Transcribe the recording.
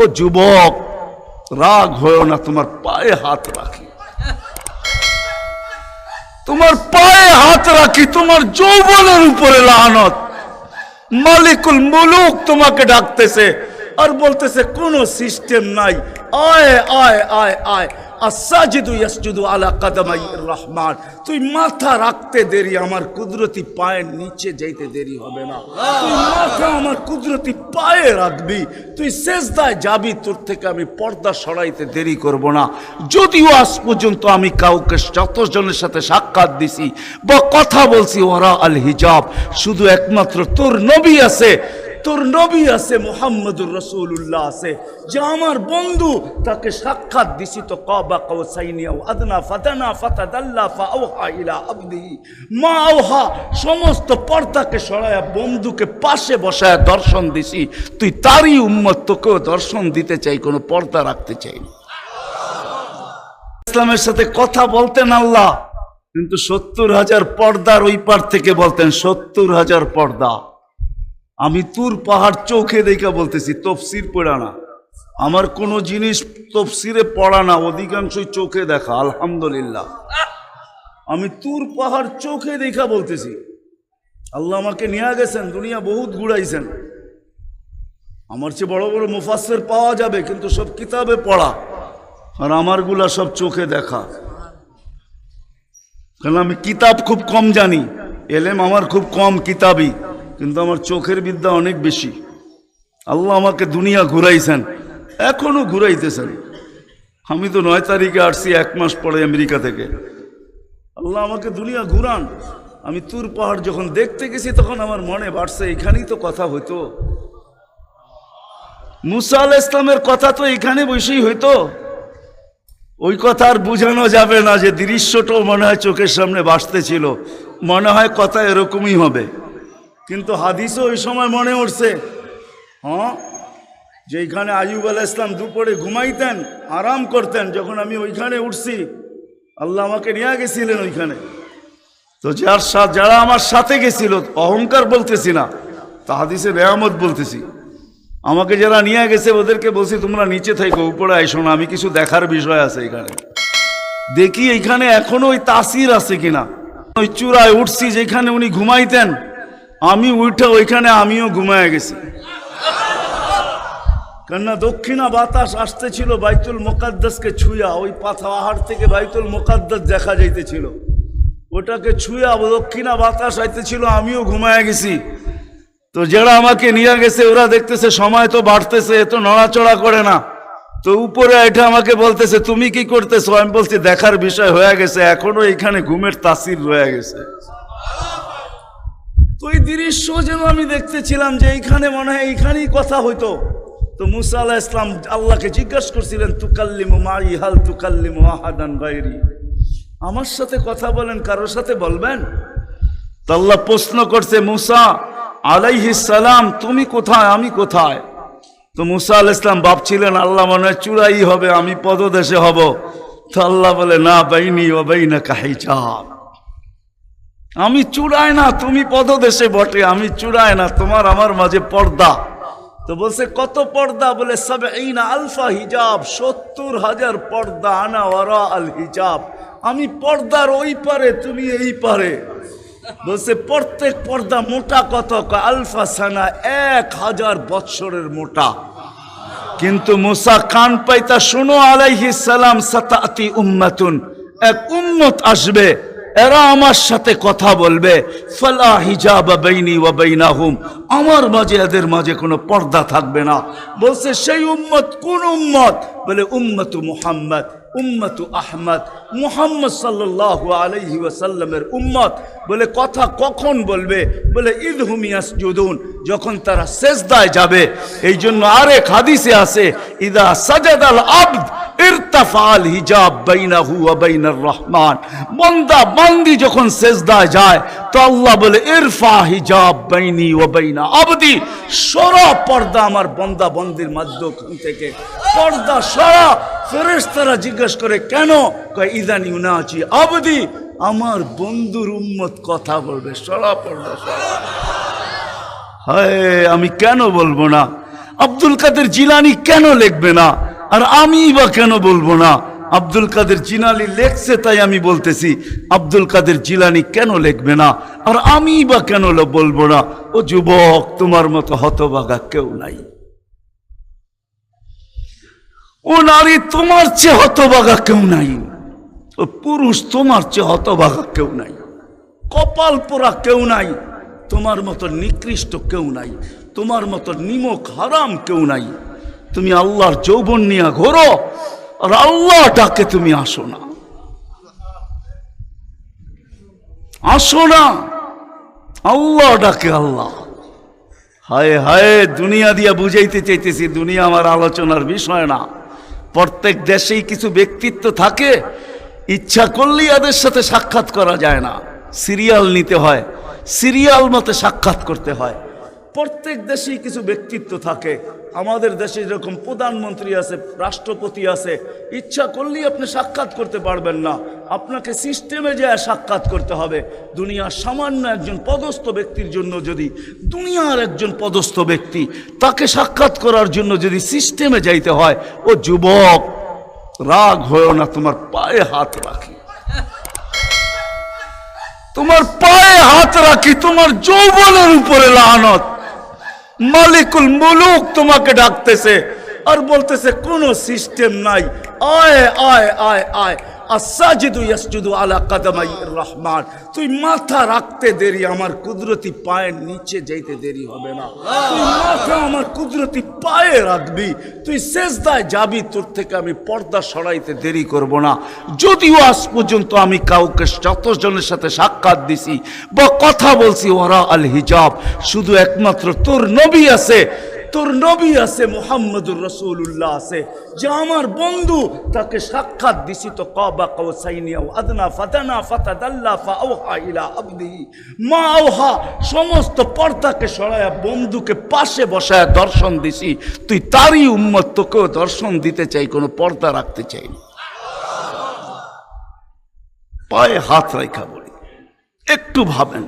ও যুবক, রাগ হয়েও না, তোমার পায়ে হাত রাখি। তোমার পায়ে হাত রাখি, তোমার যৌবনের উপরে লানত। মালিকুল মুলুক তোমাকে ডাকতেছে আর বলতেছে, কোনো সিস্টেম নাই। আয় আয় আয় আয়। তুই মাথা রাখতে দেরি, আমার কুদরতি পায়ের নিচে দেরি হবে না। মাথা আমার কুদরতি পায়ে রাখবি। তুই যাবি, তোর থেকে আমি পর্দা সরাইতে দেরি করব না। যদিও আজ পর্যন্ত আমি কাউকে যতজনের সাথে সাক্ষাৎ দিছি বা কথা বলছি, ওরা আল হিজাব শুধু একমাত্র তোর নবী আছে। তোর নবী আছে, মোহাম্মদুর রসুল্লাহ আছে। যে আমার বন্ধু, তাকে সাক্ষাৎ দিছি তো কবা ইলা আবদিহি মা আওহা, সমস্ত পর্দাকে সরায়া বন্ধুকে পাশে বসায় দর্শন দিছি। তুই তারই উম্মত, তোকেও দর্শন দিতে চাই, কোনো পর্দা রাখতে চাই ইসলামের সাথে কথা বলতেন আল্লাহ, কিন্তু সত্তর হাজার পর্দার ওই পার থেকে বলতেন, সত্তর হাজার পর্দা। আমি তুর পাহাড় চোখে দেখা বলতেছি, তফসির পড়া না। আমার কোনো জিনিস তফসিরে পড়া না, অধিকাংশই চোখে দেখা, আলহামদুলিল্লাহ। আমি তুর পাহাড় চোখে দেখা বলতেছি। আল্লাহ আমাকে নিয়ে গেছেন, দুনিয়া বহুত ঘুরাইছেন। আমার চেয়ে বড় বড় মুফাসের পাওয়া যাবে, কিন্তু সব কিতাবে পড়া, আর আমারগুলা সব চোখে দেখা। কারণ আমি কিতাব খুব কম জানি, এলেম আমার খুব কম কিতাবই। কিন্তু আমার চোখের বিদ্যা অনেক বেশি। আল্লাহ আমাকে দুনিয়া ঘুরাইছেন, এখনও ঘুরাইতেছেন। আমি তো নয় তারিখে আসছি, এক মাস পরে আমেরিকা থেকে। আল্লাহ আমাকে দুনিয়া ঘুরান। আমি তুর পাহাড় যখন দেখতে গেছি, তখন আমার মনে বাড়ছে, এখানেই তো কথা হইতো। মুসা আল ইসলামের কথা তো এখানে বসেই হইতো। ওই কথা আর বোঝানো যাবে না যে দৃশ্যটাও মনে হয় চোখের সামনে বাসতেছিল। মনে হয় কথা এরকমই হবে। কিন্তু হাদিসও ওই সময় মনে উঠছে। হ্যাঁ? যে এইখানে আয়ুব আলাহ ইসলাম দুপুরে ঘুমাইতেন, আরাম করতেন, যখন আমি ওইখানে উঠছি, আল্লাহ আমাকে নিয়ে গেছিলেন ওইখানে। তো যার যারা আমার সাথে গেছিল, অহংকার বলতেছি না, তা হাদিসে রেয়ামত বলতেছি। আমাকে যারা নিয়ে গেছে, ওদেরকে বলছি, তোমরা নিচে থাকো, উপরে আইসো না, আমি কিছু দেখার বিষয় আছে এখানে। দেখি এইখানে এখনও ওই তাসির আছে কিনা। ওই চূড়ায় উঠছি, যেখানে উনি ঘুমাইতেন আমি উঠে ওইখানে আমিও ঘুমায় গেছি। কেননা দক্ষিণা বাতাস আসতেছিল বাইতুল মোকাদ্দাসকে ছুঁয়া, ওই পাহাড় থেকে বাইতুল মোকাদ্দাস দেখা যাইতেছিল। ওটাকে ছুঁয়া দক্ষিণা বাতাস আইতেছিল, আমিও ঘুমায় গেছি। তো যারা আমাকে নিয়ে গেছে, ওরা দেখতেছে সময় তো বাড়তেছে এত নড়াচড়া করে না। তো উপরে এটা আমাকে বলতেছে, তুমি কি করতেছো? আমি বলছি, দেখার বিষয় হয়ে গেছে, এখনও এখানে ঘুমের তাসির রয়ে গেছে। তো এই দৃশ্য যেন আমি দেখতেছিলাম যে এইখানে মনে হয় এইখানেই কথা হইতো। তো মুসা আলাহ ইসলাম আল্লাহকে জিজ্ঞাসা করছিলেন, তুকাল্লিমু মাই, হাল তুকাল্লিমু আহাদান গায়রি? আমার সাথে কথা বলেন, কারোর সাথে বলবেন? তো আল্লাহ প্রশ্ন করছে, মুসা আলাইহিস সালাম, তুমি কোথায়? আমি কোথায়? তো মুসা আল ইসলাম ভাবছিলেন, আল্লাহ মনে হয় চূড়াই হবে, আমি পদদেশে হব। তো আল্লাহ বলে, না, বাইনি ও বাইনা কাহি চাপ আমি চূড়ায় না, তুমি পদদেশে বটে, আমি চূড়ায় না, তোমার আমার মাঝে পর্দা। তো বলছে, কত পর্দা? বলে সব এই না আলফা হিজাব, সত্তর হাজার পর্দা, আনা ওরা আল হিজাব। আমি পর্দার ওই পারে, তুমি এই পারে। বলছে, প্রত্যেক পর্দা মোটা কত? আলফা সানা এক হাজার বৎসরের মোটা। কিন্তু মুসা কান পাইতা, শুনো আলাইহি সালাম, সাতাতি উম্মাতুন। এক উম্মত আসবে এরা আমার সাথে কথা বলবে। আমার মাঝে, এদের মাঝে কোনো পর্দা থাকবে না। বলছে, সেই উম্মত কোন উম্মত? বলে, উম্মতু মুহাম্মদ, উম্মতু আহমদ, মুহাম্মদ সাল্লাল্লাহু আলাইহি ওয়াসাল্লামের উম্মত। বলে, কথা কখন বলবে? বলে ঈদ হুমিয়াস জুদুন যখন তারা সেজদায় যাবে। এই জন্য আরেক হাদিসে আছে, ইদা সাজাদ আল আবদ ইরতাফাল হিজাব বাইনাহু ওয়া বাইনার রহমান। বান্দা বান্দি যখন সেজদায় যায়, তো আল্লাহ বলে, ইরফা হিজাব বাইনি ওয়া বাইনা সরা পর্দা আমার বান্দা বন্দির মাধ্যম থেকে। পর্দা সরা ফেরেশতারা জিজ্ঞেস করে, কেন? কয়, ইদান ইউনাচি আবদি। আমার বন্ধুর উম্মত কথা বলবে, সরা পর্দা সরা। হায়, আমি কেন বলব না? আব্দুল কাদের জিলানি কেন লিখবে না? আর আমি বা কেন বলব না? আব্দুল কাদের জিলানি লেখছে তাই আমি বলতেছি, আব্দুল কাদের জিলানি কেন লিখবে না? আর আমি বা কেন বলব না? ও যুবক, তোমার মতো হতবাগা কেউ নাই। ও নারী, তোমার চেয়ে হতবাগা কেউ নাই। ও পুরুষ, তোমার চেয়ে হতবাগা কেউ নাই। কপাল পোড়া কেউ নাই। তোমার মতো নিকৃষ্ট কেউ নাই। তোমার মতো নিমক হারাম কেউ নাই। তুমি আল্লাহর যৌবন নিয়ে ঘোরো, আর আল্লাহ ডাকে তুমি আসো না। আসো না। আল্লাহ ডাকে আল্লাহ। হায় হায়, দুনিয়া দিয়া বুঝাইতে চাইতেছি, দুনিয়া আমার আলোচনার বিষয় না। প্রত্যেক দেশেই কিছু ব্যক্তিত্ব থাকে, ইচ্ছা করলেই এদের সাথে সাক্ষাৎ করা যায় না। সিরিয়াল নিতে হয়, সিরিয়াল মতে সাক্ষাৎ করতে হয়। প্রত্যেক দেশেই কিছু ব্যক্তিত্ব থাকে আমাদের দেশে যেরকম প্রধানমন্ত্রী আছে, রাষ্ট্রপতি আছে, ইচ্ছা করলেই আপনি সাক্ষাৎ করতে পারবেন না। আপনাকে সিস্টেমে যায় সাক্ষাৎ করতে হবে, দুনিয়ার সামান্য একজন পদস্থ ব্যক্তির জন্য যদি, দুনিয়ার একজন পদস্থ ব্যক্তি তাকে সাক্ষাৎ করার জন্য যদি সিস্টেমে যাইতে হয়, ও যুবক, রাগ হয়েও না, তোমার পায়ে হাত রাখি। তোমার পায়ে হাত রাখি, তোমার যৌবনের উপরে লানত। মালিকুল মুলুক তোমাকে ডাকতেছে। আর বলতেছে, কোনো সিস্টেম নাই। আয় আয় আয় আয়। আসাজিদু ইয়াসজুদু আলা কাদামাই রহমান। তুই মাথা রাখতে দেরি, আমার কুদরতি পায়ের নিচে যাইতে দেরি হবে না। তুই মাথা আমার কুদরতি পায়ে রাখবি। তুই শেষদায় যাবি, তোর থেকে আমি পর্দা সরাইতে দেরি করব না। যদিও আজ পর্যন্ত আমি কাউকে যতজনের সাথে সাক্ষাৎ দিছি বা কথা বলছি, ওরা আল হিজাব শুধু একমাত্র তোর নবী আছে তোর নবী আছে, মোহাম্মদুর রসুল্লাহ আছে। যে আমার বন্ধু, তাকে সাক্ষাৎ দিছি তো মা সমস্ত পর্দাকে সরায়া বন্ধুকে পাশে বসায় দর্শন দিছি। তুই তারই উম্মত, তোকেও দর্শন দিতে চাই, কোনো পর্দা রাখতে চাই পায়ে হাত রাখা বলি, একটু ভাবেন।